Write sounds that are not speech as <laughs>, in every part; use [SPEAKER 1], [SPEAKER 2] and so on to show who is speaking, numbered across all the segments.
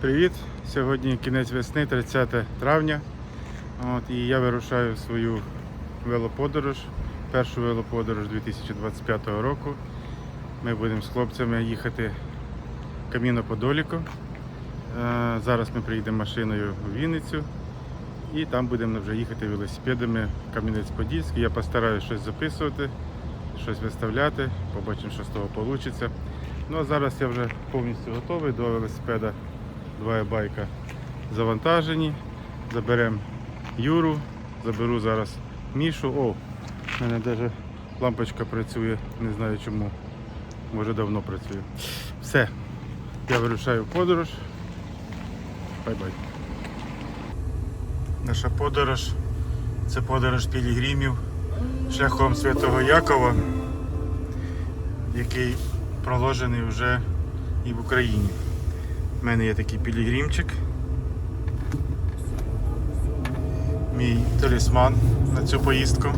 [SPEAKER 1] Привіт! Сьогодні кінець весни, 30 травня. От, і я вирушаю в свою велоподорож, першу велоподорож 2025 року. Ми будемо з хлопцями їхати Каміно Подоліко. Е, Зараз ми приїдемо машиною в Вінницю і там будемо вже їхати велосипедами Кам'янець-Подільський. Я постараюся щось записувати, щось виставляти, побачимо, що з того вийде. Ну а зараз я вже повністю готовий до велосипеда. Два байка завантажені. Заберемо Юру, заберу зараз Мішу. О, в мене навіть лампочка працює, не знаю чому. Може давно працює. Все, я вирушаю в подорож. Бай-бай. Наша подорож це подорож пілігримів шляхом Святого Якова, який проложений вже і в Україні. У мене є такий пілігримчик. Мій талісман на цю поїздку.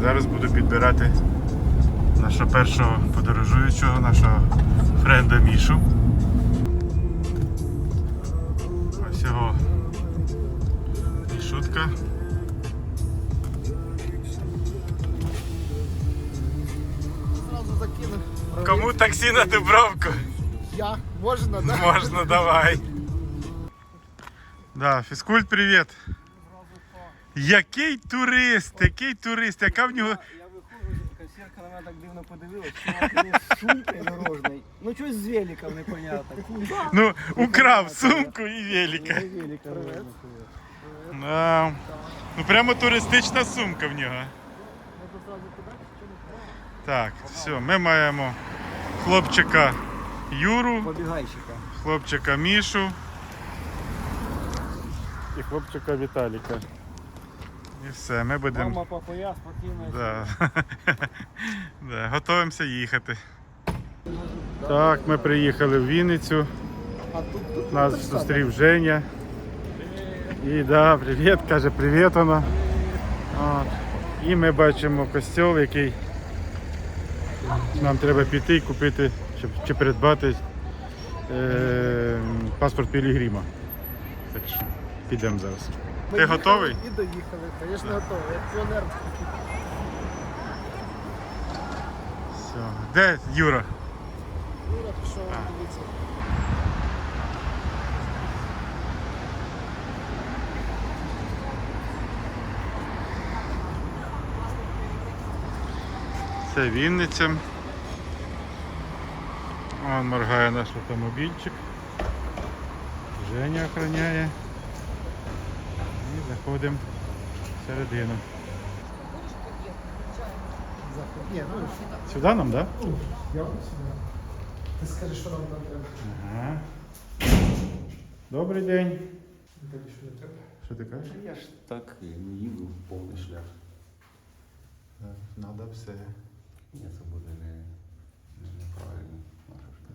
[SPEAKER 1] Зараз буду підбирати нашого першого подорожуючого, нашого френда Мішу. Ось його мішутка. Кому таксі на Дубровку?
[SPEAKER 2] Я? Можно, да?
[SPEAKER 1] Можно, давай. Да, фізкульт, привіт. Який турист, який турист, яка в нього.
[SPEAKER 3] Я виходжу, касірка на мене так дивно із сумкою дорожною. Ну щось з великом непонятно.
[SPEAKER 1] Ну, украв сумку і велика. Да. Ну прямо туристична сумка в нього. Так, все, ми маємо хлопчика Юру,
[SPEAKER 3] Побігайчика.
[SPEAKER 1] хлопчика Мішу і хлопчика Віталіка. І все, ми будемо.
[SPEAKER 3] Мама, папа, я спокійно.
[SPEAKER 1] Да. <laughs> да, готуємося їхати. Так, ми приїхали в Вінницю.
[SPEAKER 2] А тут, тут
[SPEAKER 1] Нас
[SPEAKER 2] так само.
[SPEAKER 1] зустрів Женя. І да, привіт, каже, привіт вона. От. І ми бачимо костьол, який нам треба піти і купити чи, чи придбати е, паспорт Пілігрима. Так що підемо зараз.
[SPEAKER 2] Ми
[SPEAKER 1] Ти
[SPEAKER 2] їхали
[SPEAKER 1] готовий?
[SPEAKER 2] І доїхали, звісно, готовий. Як піонер.
[SPEAKER 1] Все. Де Юра?
[SPEAKER 2] Юра пішов дивитися.
[SPEAKER 1] Це Вінниця. Вон моргає наш автомобільчик. Женя охороняє. І заходимо всередину.
[SPEAKER 2] Заход. Ні, ну
[SPEAKER 1] Сюди нам, так? Да?
[SPEAKER 2] сюди. Ти скажеш, що нам там треба.
[SPEAKER 1] Ага. Добрий день.
[SPEAKER 2] Що не треба?
[SPEAKER 1] Що ти кажеш?
[SPEAKER 4] Я ж так не їду повний шлях.
[SPEAKER 1] Надо все.
[SPEAKER 4] Ні, це буде не, не, неправильно.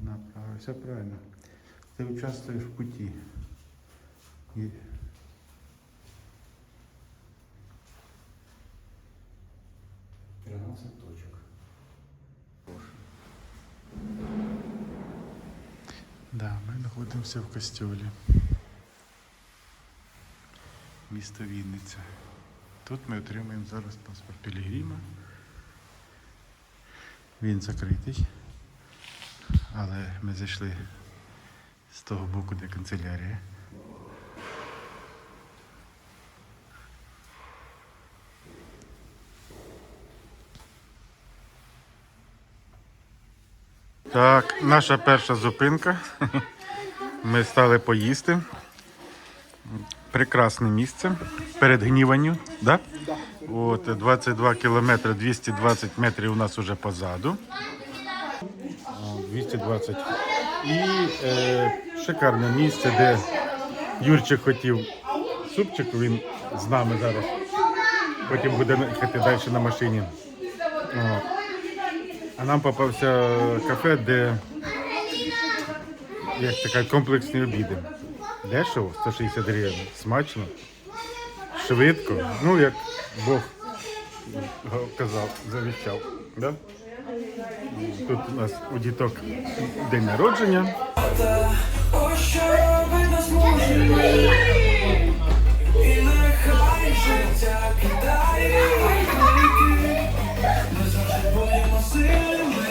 [SPEAKER 1] Направо, все правильно. Ти участвуєш в путі. І...
[SPEAKER 4] Точок.
[SPEAKER 1] Да, ми знаходимося в костьолі. Місто Вінниця. Тут ми отримуємо зараз паспорт Пілігрима. Він закритий. Але ми зайшли з того боку, де канцелярія. Так, наша перша зупинка. <laughs> Ми стали поїсти. Прекрасне місце. Перед гніванню. Да? От, 22 кілометри, 220 метрів у нас вже позаду. О, 220. І е, шикарне місце, де Юрчик хотів супчик, він з нами зараз. Потім буде їхати далі на машині. От. А нам попався кафе, де як така комплексні обіди. Дешево, 160 гривень. Смачно, швидко. Ну, як Бог казав, завіщав. Да? Тут у нас у діток день народження.
[SPEAKER 5] І нехай життя Ми завжди будемо сильними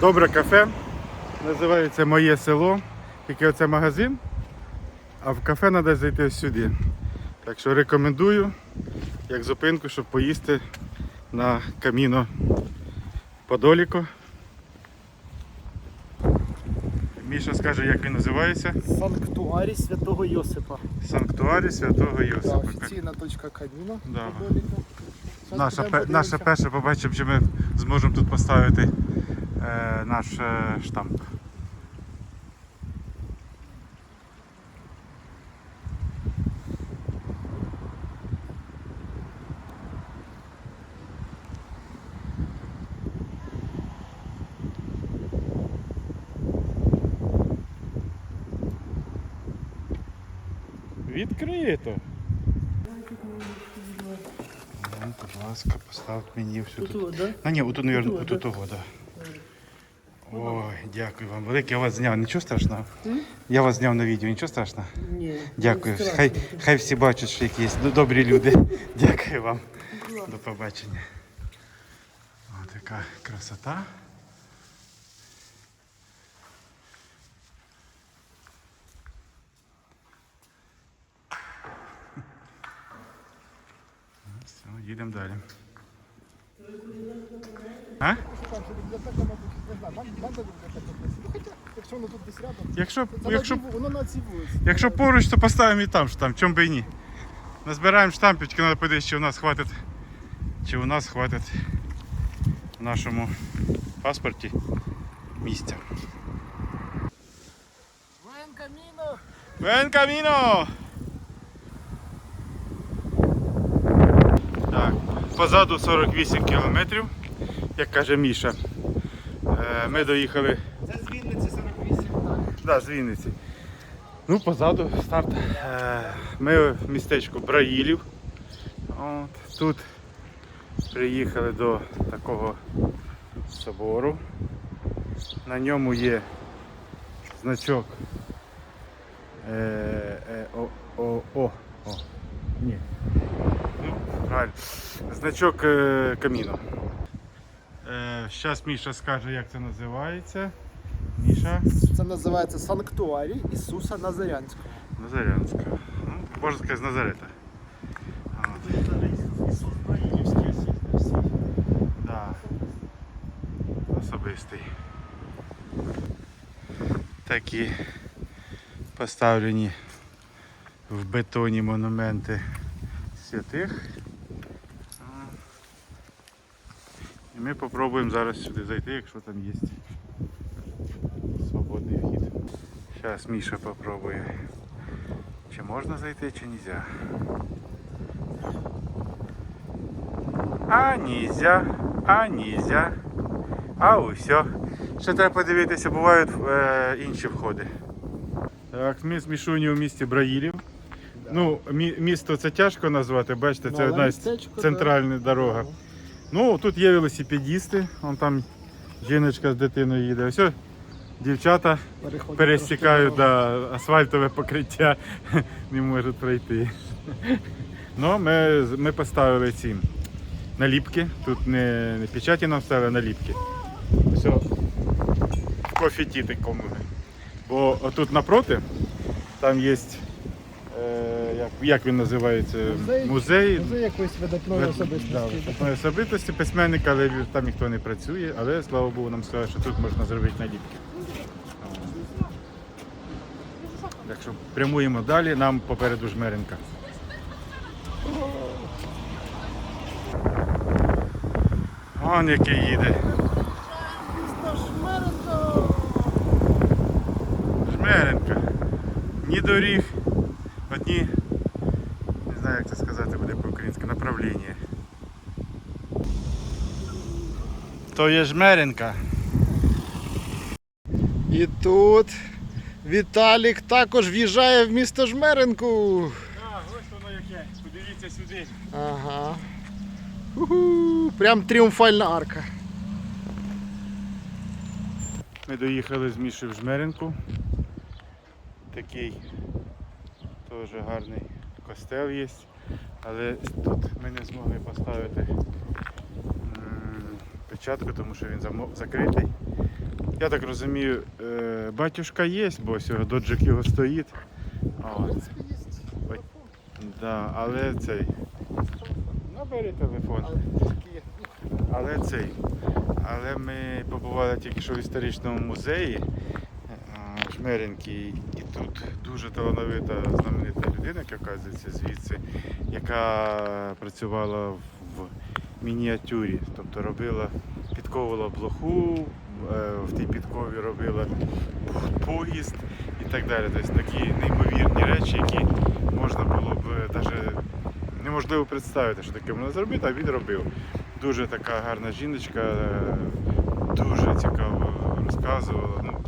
[SPEAKER 1] Добре кафе. Називається Моє село. Тільки оце магазин. А в кафе треба зайти сюди. Так що рекомендую, як зупинку, щоб поїсти на каміно Подоліко. Міша скаже, як він називається.
[SPEAKER 2] Санктуарій Святого Йосипа.
[SPEAKER 1] Санктуарі Святого
[SPEAKER 2] Да,
[SPEAKER 1] Йосипа.
[SPEAKER 2] офіційна точка каміна.
[SPEAKER 1] Да.
[SPEAKER 2] Подоліка. Щас
[SPEAKER 1] Наша, пе- наша перша побачимо, чи ми зможемо тут поставити е, наш е, штамп. Відкрито. Ну, Будь ласка, поставте мені всю тут.
[SPEAKER 2] Тут, да?
[SPEAKER 1] А ні, отут, мабуть,
[SPEAKER 2] Отут,
[SPEAKER 1] отут того, да. Ой, дякую вам велике. Я вас зняв. Нічого страшного? Я вас зняв на відео, нічого страшного?
[SPEAKER 2] Ні.
[SPEAKER 1] Дякую. Хай, хай всі бачать, що якісь д- добрі люди. <laughs> Дякую вам. До побачення. Ось така красота. Все, їдемо далі. А?
[SPEAKER 2] Там, що бібліотека, мабуть, не знаю, вам- вам де бібліотека десь? Ну, хоча, якщо
[SPEAKER 1] Якщо, якщо, поруч, то поставимо і там штамп, чому би і ні. Назбираємо штампів, тільки треба подивитися, чи у нас хватить, чи у нас хватить в нашому паспорті місця.
[SPEAKER 2] Вен каміно!
[SPEAKER 1] Бен каміно! Так, позаду 48 кілометрів, як каже Міша. Е, Ми доїхали
[SPEAKER 2] Це з Вінниці 48, так.
[SPEAKER 1] Да, з Вінниці. Ну, позаду старт. Е, Ми в містечку Браїлів. От, тут приїхали до такого собору. На ньому є значок. Е, е, о, о, о, о. Ні. Ну, правильно. Значок е, каміну. Зараз Міша скаже, як це називається. Міша.
[SPEAKER 2] Це називається Санктуарій Ісуса Назарянського.
[SPEAKER 1] Назарянська. Ну, можна сказати, з Назарета.
[SPEAKER 2] Ісус Браїлівський освіт.
[SPEAKER 1] Да. Особистий. Такі поставлені в бетоні монументи святих. А. І ми спробуємо зараз сюди зайти, якщо там є свободний вхід. Зараз Міша попробує. Чи можна зайти, чи нельзя. А нельзя, а нельзя. А усе. Ще треба подивитися, бувають е, інші входи. Так, ми з Мішуні у місті Браїлів. Ну, мі- місто це тяжко назвати, бачите, це
[SPEAKER 2] Ну,
[SPEAKER 1] одна з
[SPEAKER 2] містечко, да.
[SPEAKER 1] центральна дорога. Ну, тут є велосипедісти, вон там жіночка з дитиною їде. Ось дівчата
[SPEAKER 2] Переходить
[SPEAKER 1] пересікають да, асфальтове покриття, <laughs> не можуть пройти. Ну, ми, ми поставили ці наліпки. Тут не, не печаті нам ставили, а наліпки. Все. В такому. Бо отут напроти там є. Як, як він називається?
[SPEAKER 2] Музей,
[SPEAKER 1] Музей.
[SPEAKER 2] Музей якоїсь видатної
[SPEAKER 1] Вид-
[SPEAKER 2] особистості.
[SPEAKER 1] да, видатної особистості письменника, але там ніхто не працює, але слава Богу, нам сказали, що тут можна зробити наліпки. Якщо прямуємо далі, нам попереду жмеренка. Он який їде. Жмеренка. Ні доріг, одні, не знаю як це сказати буде по-українськи, направлення. То є жмеренка.
[SPEAKER 2] І тут Віталік також в'їжджає в місто Жмеренку.
[SPEAKER 1] А, ось воно яке. Подивіться сюди.
[SPEAKER 2] Ага. Уху, прям тріумфальна арка.
[SPEAKER 1] Ми доїхали з Мішою в Жмеринку. Такий теж гарний костел є. Але тут ми не змогли поставити печатку, тому що він закритий. Я так розумію, е, батюшка є, бо доджик його стоїть. От. Да, але цей. Набери телефон. Але цей. Але ми побували тільки що в історичному музеї е, Жмеринки, і тут дуже талановита знаменита людина, яка звідси, яка працювала в мініатюрі, тобто робила, підковувала блоху, е, в тій підкові робила поїзд і так далі. Тобто такі неймовірні речі, які можна було б навіть неможливо представити, що таке можна зробити, а він робив. Дуже така гарна жіночка, е, дуже цікаво розказувала. Ну,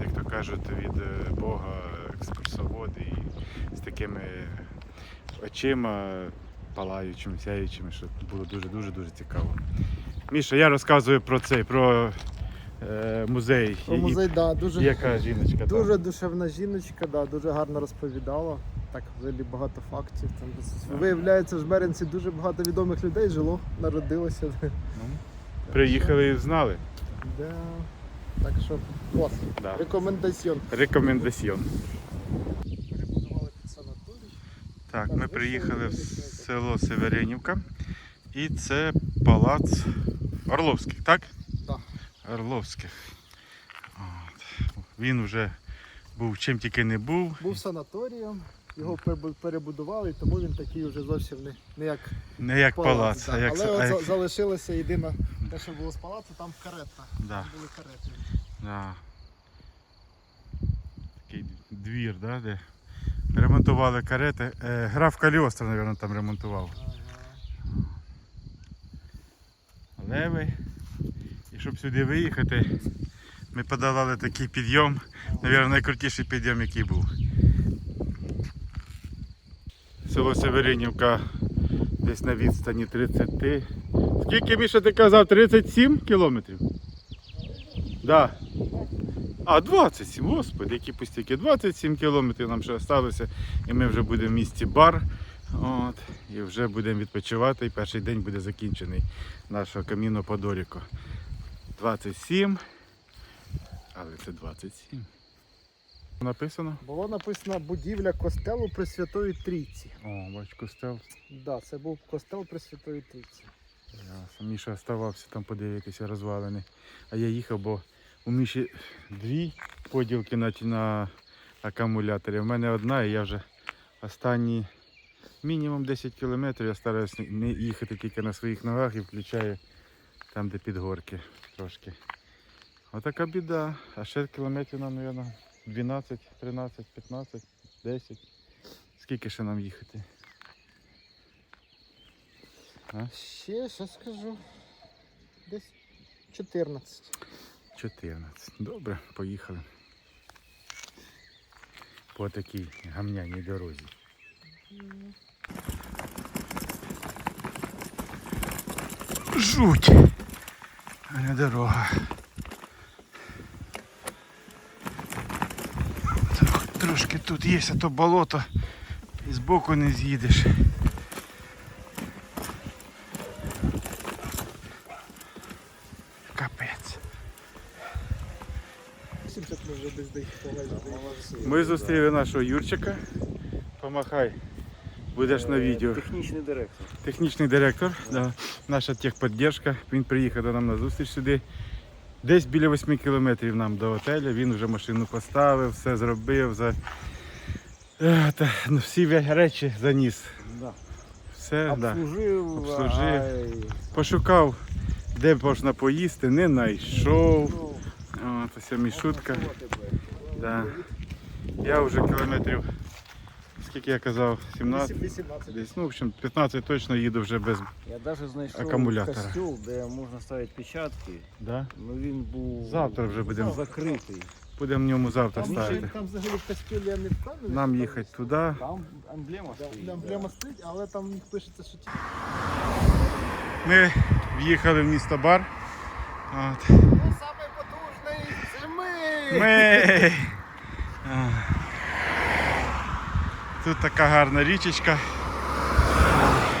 [SPEAKER 1] як то кажуть, від е, Бога екскурсовод і з такими очима палаючими, сяючими, що було дуже-дуже дуже цікаво. Міша, я розказую про цей, про е, музей.
[SPEAKER 2] Про музей, да, дуже,
[SPEAKER 1] Яка жіночка там?
[SPEAKER 2] дуже душевна жіночка, да, дуже гарно розповідала. Так, взагалі багато фактів. Там, виявляється, в Жмеринці дуже багато відомих людей жило, народилося.
[SPEAKER 1] Ну, Приїхали і знали.
[SPEAKER 2] Да. Так що, клас.
[SPEAKER 1] Да.
[SPEAKER 2] Рекомендаціон.
[SPEAKER 1] Рекомендаціон.
[SPEAKER 2] Перебудували під санаторій.
[SPEAKER 1] Так,
[SPEAKER 2] Так,
[SPEAKER 1] ми приїхали в село Северинівка. І це палац Орловських, так?
[SPEAKER 2] Так.
[SPEAKER 1] Орловських. От. Він вже був чим тільки не був.
[SPEAKER 2] Був санаторієм, його перебудували, тому він такий вже зовсім не, не як
[SPEAKER 1] Не як палац, а як,
[SPEAKER 2] Але
[SPEAKER 1] як...
[SPEAKER 2] залишилося єдине те, що було з палацу, там карета.
[SPEAKER 1] Да,
[SPEAKER 2] Були карети.
[SPEAKER 1] да. Такий двір, да, де ремонтували карети. Е, граф Каліостро, мабуть, там ремонтував. Леви. І щоб сюди виїхати, ми подолали такий підйом, мабуть, найкрутіший підйом, який був. Село Северинівка десь на відстані 30. Скільки Міша ти казав? 37 кілометрів? Да. А, 27, господи, які пустяки. 27 кілометрів нам ще залишилося, і ми вже будемо в місті бар. От, і вже будемо відпочивати. І перший день буде закінчений нашого каміно Подоріко. 27. Але це 27. Написано?
[SPEAKER 2] Було написано будівля костелу Пресвятої Трійці.
[SPEAKER 1] О, бач, костел.
[SPEAKER 2] Да, це був костел Пресвятої Трійці.
[SPEAKER 1] Ясно. Міша оставався там подивитися розвалини. А я їхав, бо у Міші дві поділки на, акумуляторі. У мене одна, і я вже останні мінімум 10 кілометрів я стараюся не їхати тільки на своїх ногах і включаю там, де підгорки трошки. Отака біда. А ще кілометрів нам, мабуть, 12, 13, 15, 10. Скільки ще нам їхати?
[SPEAKER 2] Ще, що скажу, десь 14.
[SPEAKER 1] 14. Добре, поїхали. По такій гамняній дорозі. Жуть! А не дорога. Трошки тут є, а то болото і збоку не з'їдеш. Капець.
[SPEAKER 2] 70 ми
[SPEAKER 1] зустріли нашого Юрчика. Помахай. Будеш на відео.
[SPEAKER 3] Технічний директор.
[SPEAKER 1] Технічний директор, да. наша техподдержка. Він приїхав до нам на зустріч сюди. Десь біля 8 кілометрів нам до готелю. Він вже машину поставив, все зробив. За... Е, Та, ну, всі речі заніс.
[SPEAKER 3] Да.
[SPEAKER 1] Все, да.
[SPEAKER 3] Обслужив,
[SPEAKER 1] Обслужив.
[SPEAKER 3] ай,
[SPEAKER 1] Пошукав, де можна поїсти, не знайшов.
[SPEAKER 3] ну,
[SPEAKER 1] От, ось мішутка.
[SPEAKER 3] що тебе?
[SPEAKER 1] Да. Я вже кілометрів, скільки я казав, 17.
[SPEAKER 2] 18.
[SPEAKER 1] Десь, ну, в общем, 15 точно їду вже без.
[SPEAKER 3] Я навіть знайшов
[SPEAKER 1] Акумулятора.
[SPEAKER 3] костюм, де можна ставити печатки,
[SPEAKER 1] Да?
[SPEAKER 3] але він був
[SPEAKER 1] Завтра вже будемо.
[SPEAKER 3] закритий.
[SPEAKER 1] Будемо в ньому завтра
[SPEAKER 2] Там,
[SPEAKER 1] ставити.
[SPEAKER 2] там взагалі в костюлі я не впевнений.
[SPEAKER 1] Нам
[SPEAKER 2] що
[SPEAKER 1] їхати
[SPEAKER 2] там-
[SPEAKER 1] туди.
[SPEAKER 3] Там емблема
[SPEAKER 2] Да,
[SPEAKER 3] стоїть.
[SPEAKER 2] Емблема стоїть, але там пишеться, що ті-
[SPEAKER 1] Ми в'їхали в місто бар. От.
[SPEAKER 2] Ми.
[SPEAKER 1] Тут така гарна річечка.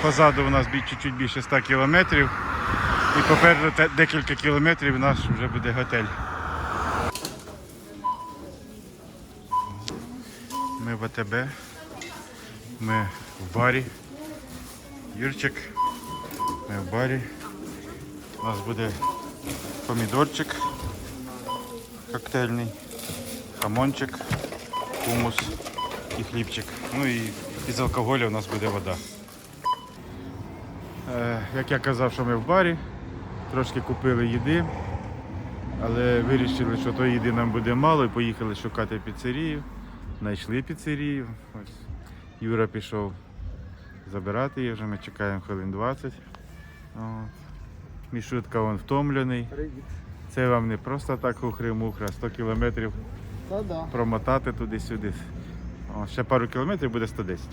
[SPEAKER 1] Позаду у нас чуть-чуть більше 100 кілометрів. І попереду декілька кілометрів у нас вже буде готель. Ми в АТБ. Ми в барі. Юрчик. Ми в барі. У нас буде помідорчик коктейльний, хамончик, хумус і хлібчик. Ну і із алкоголю у нас буде вода. Е, як я казав, що ми в барі, трошки купили їди, але вирішили, що тої їди нам буде мало і поїхали шукати піцерію. Знайшли піцерію. Ось Юра пішов забирати її, вже ми чекаємо хвилин 20. От. Мішутка він втомлений.
[SPEAKER 2] Привіт.
[SPEAKER 1] Це вам не просто так хухри-мухра, 100 кілометрів
[SPEAKER 2] Та-да.
[SPEAKER 1] промотати туди-сюди. О, ще пару кілометрів буде 110.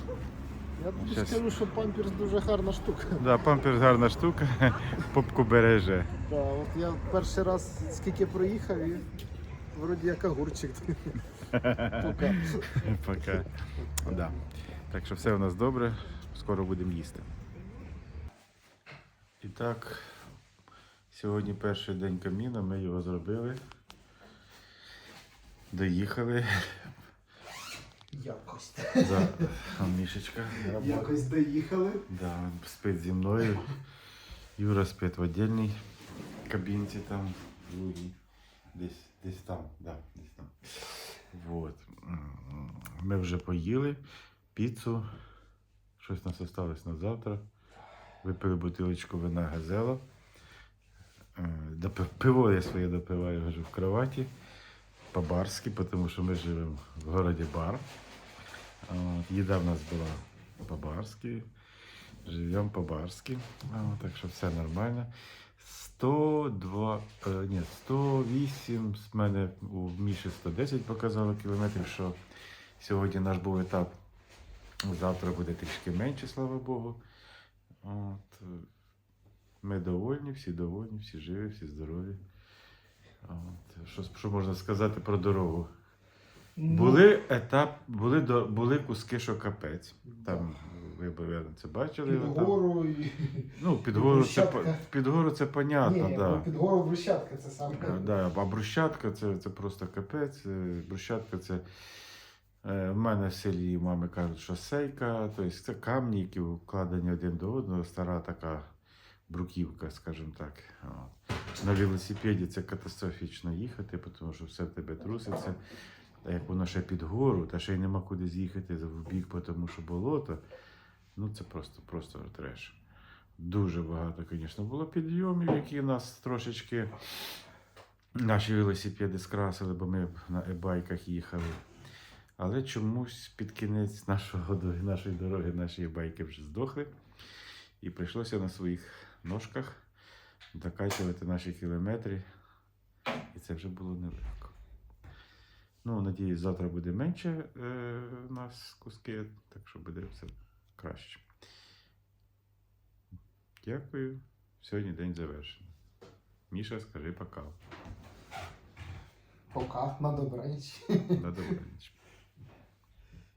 [SPEAKER 2] Я тобі
[SPEAKER 1] Щас.
[SPEAKER 2] скажу, що памперс дуже гарна штука.
[SPEAKER 1] Да, памперс гарна штука, <laughs> попку береже.
[SPEAKER 2] Да, от я перший раз скільки проїхав і вроді як огурчик. Пока. <laughs>
[SPEAKER 1] Пока. Да. Так що все у нас добре, скоро будемо їсти. І так, сьогодні перший день каміна, ми його зробили. Доїхали.
[SPEAKER 2] Якось.
[SPEAKER 1] За а, мішечка.
[SPEAKER 2] Якось доїхали.
[SPEAKER 1] Да, він спить зі мною. Юра спить в віддільній кабінці там. Десь, десь там, да, десь там. Вот. Ми вже поїли піцу. Щось у нас залишилось на завтра. Випили бутилочку вина газела. Е, Пиво я своє допиваю вже в кроваті. По-барськи, тому що ми живемо в місті Бар. Їда в нас була по-барськи. Живемо по-барськи. Так що все нормально. 102, е, ні, 108 з мене у Міші 110 показало кілометрів, що сьогодні наш був етап. Завтра буде трішки менше, слава Богу. От, е, ми довольні, всі довольні, всі живі, всі здорові. От, що, що можна сказати про дорогу? Були етап, були, до, були куски, що капець. Там ви б це бачили.
[SPEAKER 2] Під гору і.
[SPEAKER 1] Ну, під гору це, під гору це понятно,
[SPEAKER 2] Ні,
[SPEAKER 1] да.
[SPEAKER 2] під гору брусчатка це саме.
[SPEAKER 1] Е, Да, а брусчатка це, це просто капець. Е, Брусчатка це. е, В мене в селі мами кажуть, що сейка, тобто це камні, які вкладені один до одного, стара така бруківка, скажімо так. На велосипеді це катастрофічно їхати, тому що все в тебе труситься. А як воно ще під гору, та ще й нема куди з'їхати в бік, тому що болото, ну це просто, просто треш. Дуже багато, звісно, було підйомів, які нас трошечки наші велосипеди скрасили, бо ми на e-байках їхали. Але чомусь під кінець нашого, нашої дороги наші байки вже здохли. І прийшлося на своїх ножках докачувати наші кілометри. І це вже було нелегко. Ну, надіюсь, завтра буде менше е, у нас куски, так що буде все краще. Дякую. Сьогодні день завершений. Міша, скажи пока.
[SPEAKER 2] Пока, на добраніч.
[SPEAKER 1] На добраніч.